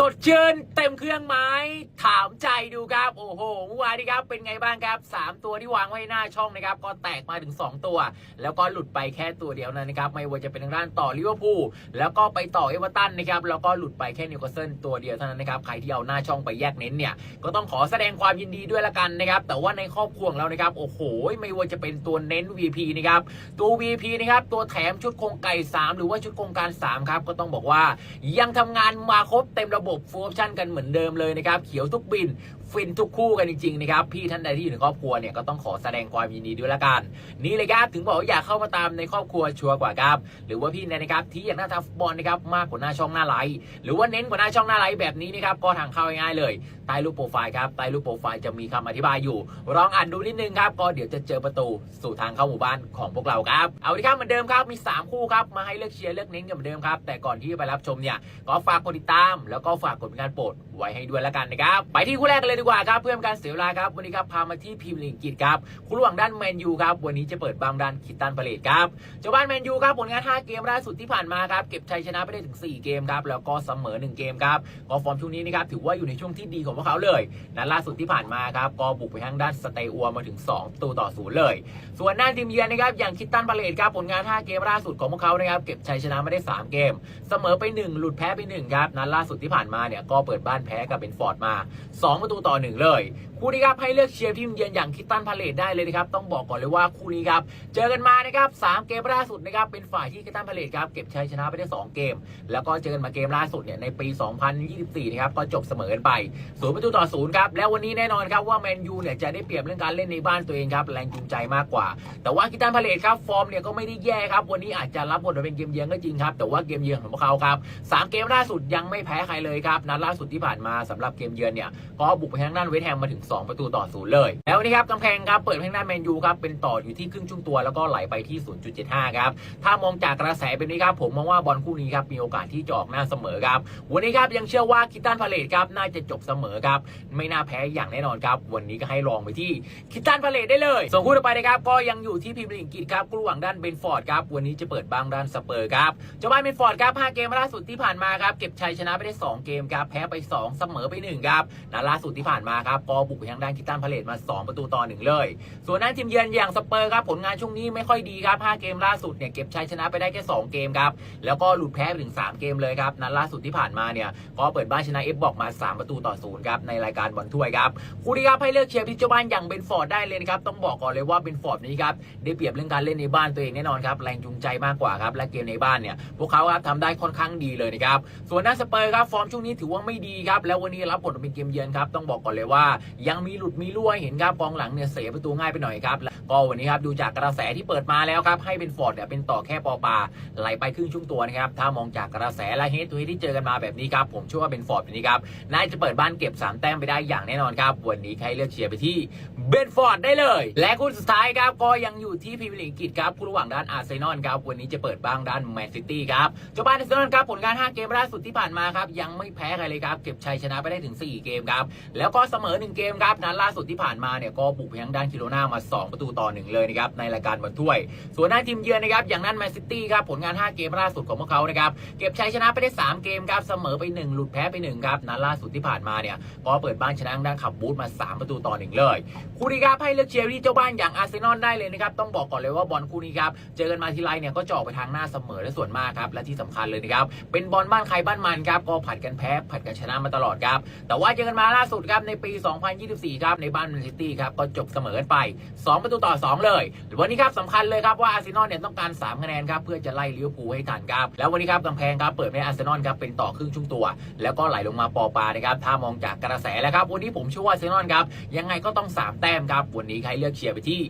สดชื่นเต็มเครื่องไม้ ถามใจดูครับ โอ้โหเมื่อวานนี้ครับเป็นไงบ้างครับ 3 ตัวที่วางไว้หน้าช่องนะครับ ก็แตกมาถึง 2 ตัว แล้วก็หลุดไปแค่ตัวเดียวนะครับ ไม่ว่าจะเป็นทางด้านต่อลิเวอร์พูลแล้วก็ไปต่อเอเวอร์ตันนะครับ แล้วก็หลุดไปแค่นิวคาสเซิลตัวเดียวเท่านั้นนะครับ ใครที่เอาหน้าช่องไปแยกเน้นเนี่ย ก็ต้องขอแสดงความยินดีด้วยละกันนะครับ แต่ว่าในครอบครัวเรานะครับ โอ้โห ไม่ว่าจะเป็นตัวเน้น VP นะครับ ตัว VP นะครับ ตัวแถมชุดโครงไก่ 3 หรือว่าชุดโครงการ3ครับ ก็ต้องบอกว่ายังทำงานมาครบเต็มระบบบฟูลออปชั่นกันเหมือนเดิมเลยนะครับ เขียวทุกบินฟินทุกคู่กันจริงๆนะครับพี่ท่านใดที่อยู่ในครอบครัวเนี่ยก็ต้องขอแสดงความยินดีด้วยละกันนี่เลยครับถึงบอกว่าอยากเข้ามาตามในครอบครัวชัวร์กว่าครับหรือว่าพี่เนี่ยนะครับที่อยากหน้าทำฟุตบอลนะครับมากกว่าหน้าช่องหน้าไลฟ์หรือว่าเน้นกว่าหน้าช่องหน้าไลฟ์แบบนี้นะครับก็ทางเข้าง่ายๆเลยใต้รูปโปรไฟล์ครับใต้รูปโปรไฟล์จะมีคำอธิบายอยู่ลองอ่านดูนิดนึงครับก็เดี๋ยวจะเจอประตูสู่ทางเข้าหมู่บ้านของพวกเราครับเอาละครับเหมือนเดิมครับมี 3 คู่ครับมาให้เลือกเชียร์เลือกเน้นกันเหมือนเดิมครับแต่ก่อนที่จะไปรับชมเนี่ยก็ฝากกดติดตาม แล้วก็ฝากกดเป็นการโปรดไว้ให้ด้วยละกันนะครับไปที่คู่แรกกันเลยดีกว่าครับ เพื่อนการเสียเวลาครับ วันนี้ครับพามาที่พรีเมียร์ลีกอังกฤษครับคู่ระหว่างด้านแมนยูครับ วันนี้จะเปิดบางด้านคิตตันพาเลตครับเจ้าบ้านแมนยูครับผลงาน 5 เกมล่าสุดที่ผ่านมาครับ เก็บชัยชนะไปได้ถึง 4 เกมครับ แล้วก็เสมอ 1 เกมครับก็ฟอร์มช่วงนี้นะครับถือว่าอยู่ในช่วงที่ดีของพวกเขาเลยนัดล่าสุดที่ผ่านมาครับก็บุกไปทางด้านสเตอัวมาถึง2ประตูต่อศูนย์เลย ส่วนด้านทีมเยือนนะครับอย่างคิตตันพาเลตครับผลงาน 5 เกมล่าสุดของพวกเขานะครับเก็บชัยชนะมาได้ 3 เกม เสมอไป 1 หลุดแพ้ไป1ครับนัดล่าสุดที่ผ่านมาเนี่ยก็เปิดบ้านแพ้กับเบนฟอร์ดมา2ประตูต่อ1เลย คู่นี้ครับให้เลือกเชียร์ทีมเยือนอย่างคิตตันพาเลตได้เลยนะครับ ต้องบอกก่อนเลยว่าคู่นี้ครับ เจอกันมานะครับ3เกมล่าสุดนะครับ เป็นฝ่ายที่คิตตันพาเลตครับเก็บชัยชนะไปได้ 2 เกม แล้วก็เจอกันมาเกมล่าสุดเนี่ยในปี 2024 นะครับ ก็จบเสมอกันไปศูนย์ประตูต่อศูนย์ครับ แล้ววันนี้แน่นอนครับว่าแมนยูเนี่ยจะได้เปรียบเรื่องการเล่นในบ้านตัวเองครับแรงจูงใจมากกว่า แต่ว่าคิตตันพาเลตครับฟอร์มเนี่ยก็ไม่ได้แย่ครับวันนี้อาจจะรับบทเป็นเกมเยือนก็จริงครับแต่ว่าเกมเยือนของพวกเขาครับสามเกมล่าสุดยังไม่แพ้ใครเลยครับนัดล่าสุดที่ผ่านมาสำหรับเกมเยือนเนี่ยก็บุกทางด้านเวสแฮมมาถึง 2 ประตูต่อศูนย์เลย แล้วนนี้ครับกำแพงครับเปิดทางด้านแมนยูครับเป็นต่ออยู่ที่ครึ่งช่วงตัวแล้วก็ไหลไปที่ 0.75 ครับ ถ้ามองจากกระแสเป็นนี้ครับผมมองว่าบอลคู่นี้ครับมีโอกาสที่จะออกหน้าเสมอครับ วันนี้ครับยังเชื่อว่าคิตตันพาเลตครับน่าจะจบเสมอครับไม่น่าแพ้อย่างแน่นอนครับวันนี้ก็ให้ลองไปที่คิตตันพาเลตได้เลยส่วนคู่ต่อไปนะครับก็ยังอยู่ที่พรีเมียร์ลีกอังกฤษครับคู่หว่างด้านเบนฟอร์ดครับวันนี้จะเปิดบ้างด้านสเปอร์ครับเจ้าบ้านเบนฟอร์ดครับ5เกมล่าสุดที่ผ่านมาครับเก็บชัยชนะไปได้ 2 เกมครับแพ้ไป 2 เสมอไป1ครับนัดล่าสุดที่ผ่านมาครับก็บุกไปทางด้านคิตตันพาเลตมา 2 ประตูต่อ1เลย ส่วนด้านทีมเยือนอย่างสเปอร์ครับผลงานช่วงนี้ไม่ค่อยดีครับ5เกมล่าสุดเนี่ยเก็บชัยชนะไปได้แค่ 2 เกมครับแล้วก็หลุดแพ้ไปถึง 3 เกมเลยครับนัดล่าสุดที่ผ่านมาเนี่ยก็เปิดบ้านชนะเอฟบอกมา 3 ประตูต่อศูนย์ครับในรายการบอลถ้วยครับคู่นี้ครับให้เลือกเชียร์ที่เจ้าบ้านอย่างเบนฟอร์ดได้เลยครับต้องบอกก่อนเลยว่าเบนฟอร์ดนี้ครับได้เปรียบเรื่องการเล่นในบ้านตัวเองแน่นอนครับแรงจูงใจมากกว่าครับและเกมในบ้านเนี่ยพวกเขาครับทำได้ค่อนข้างดีเลยนะครับส่วนด้านสเปอร์ครับฟอร์มช่วงนี้ถือว่าไม่ดีครับแล้ววันนี้รับบทเป็นเกมเยือนครับต้องบอกอก่อนเลยว่า ยังมีหลุดมีรั่วเห็นครับกองหลังเนี่ยเสียประตูง่ายไปหน่อยครับและก็วันนี้ครับดูจากกระแสที่เปิดมาแล้วครับให้เป็นฟอร์ดเนี่ยเป็นต่อแค่ปอปาไหลไปครึ่งช่วงตัวนะครับถ้ามองจากกระแสและเฮดทูเฮดที่เจอกันมาแบบนี้ครับผมเชื่อว่าเป็นฟอร์ดแบบนี้ครับน่าจะเปิดบ้านเก็บ 3 แต้มไปได้อย่างแน่นอนครับวันนี้ใครเลือกเชียร์ไปที่เบนฟอร์ดได้เลย และคู่สุดท้ายครับก็ยังอยู่ที่พรีเมียร์ลีกอังกฤษครับคู่ระหว่างด้านอาร์เซนอลครับวันนี้จะเปิดบ้างด้านแมนซิตี้ครับเจ้าบ้านอาร์เซนอลครับผลงาน5เกมล่าสุดที่ผ่านมาครับยังไม่แพ้ใครเลยครับเก็บชัยชนะไปได้ถึง 4 เกมครับแล้วแล้วก็เสมอ 1 เกมครับนัดล่าสุดที่ผ่านมาเนี่ยก็บุกไปทางด้านคิโรนามา 2 ประตูต่อ1เลยนะครับในรายการบอลถ้วย ส่วนด้าทีมเยือนนะครับอย่างนั้นแมนซิตี้ครับผลงาน 5 เกมล่าสุดของพวกเขานะครับเก็บชัยชนะไปได้ 3 เกมครับเสมอไป 1 หลุดแพ้ไป1ครับนัดล่าสุดที่ผ่านมาเนี่ยก็เปิดบ้านชนะทางด้านขับบูธมา 3 ประตูต่อ1เลยคู่นี้ครับให้เลือกเชียร์ที่เจ้าบ้านอย่างอาร์เซนอลได้เลยนะครับต้องบอกก่อนเลยว่าบอลคู่นี้ครับเจอกันมาทีไรเนี่ยก็จะอไปทางหน้าเสมอและส่วนมากครับและที่สำคัญเลยนะครับเป็นบอลบ้านใครบ้านมันครับก็ผัดกันแพ้ผัดกันชนะมาตลอดครับแต่ว่าเจอกันมาล่าสุดครับในปี 2024 ครับในบ้านแมนซิตี้ครับก็จบเสมอไป 2 ประตูต่อ 2 เลย วันนี้ครับสำคัญเลยครับว่าอาร์เซนอลเนี่ยต้องการ 3 คะแนนครับเพื่อจะไล่ลิเวอร์พูลให้ทันครับแล้ววันนี้ครับกำแพงครับเปิดให้อาร์เซนอลครับเป็นต่อครึ่งช่วงตัว แล้วก็ไหลลงมาปอปานะครับถ้ามองจากกระแสแล้วครับวันนี้ผมเชื่อว่าอาร์เซนอลครับยังไงก็ต้อง 3 แต้มครับวันนี้ใครเลือกเชียร์ไปที่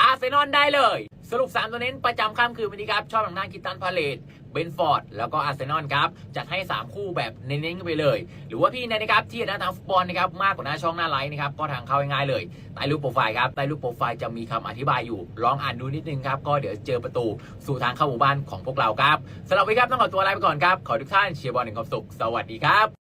อาร์เซนอลได้เลย สรุป 3 ตัวเน้นประจำค่ำคืนวันนี้ครับชอบทางด้านคิตันพาเลต เบนฟอร์ดแล้วก็อาร์เซนอลครับจัดให้ 3 คู่แบบเน้นๆไปเลย หรือว่าพี่นะครับที่อยากทางฟุตบอลนะครับมากกว่าหน้าช่องหน้าไลน์นะครับก็ทางเข้าง่ายๆเลยใต้รูปโปรไฟล์ครับใต้รูปโปรไฟล์จะมีคำอธิบายอยู่ ลองอ่านดูนิดนึงครับก็เดี๋ยวเจอประตูสู่ทางเข้าหมู่บ้านของพวกเราครับสำหรับวันนี้ครับต้องขอตัวลาไปก่อนครับขอทุกท่านเชียร์บอลแห่งความสุขสวัสดีครับ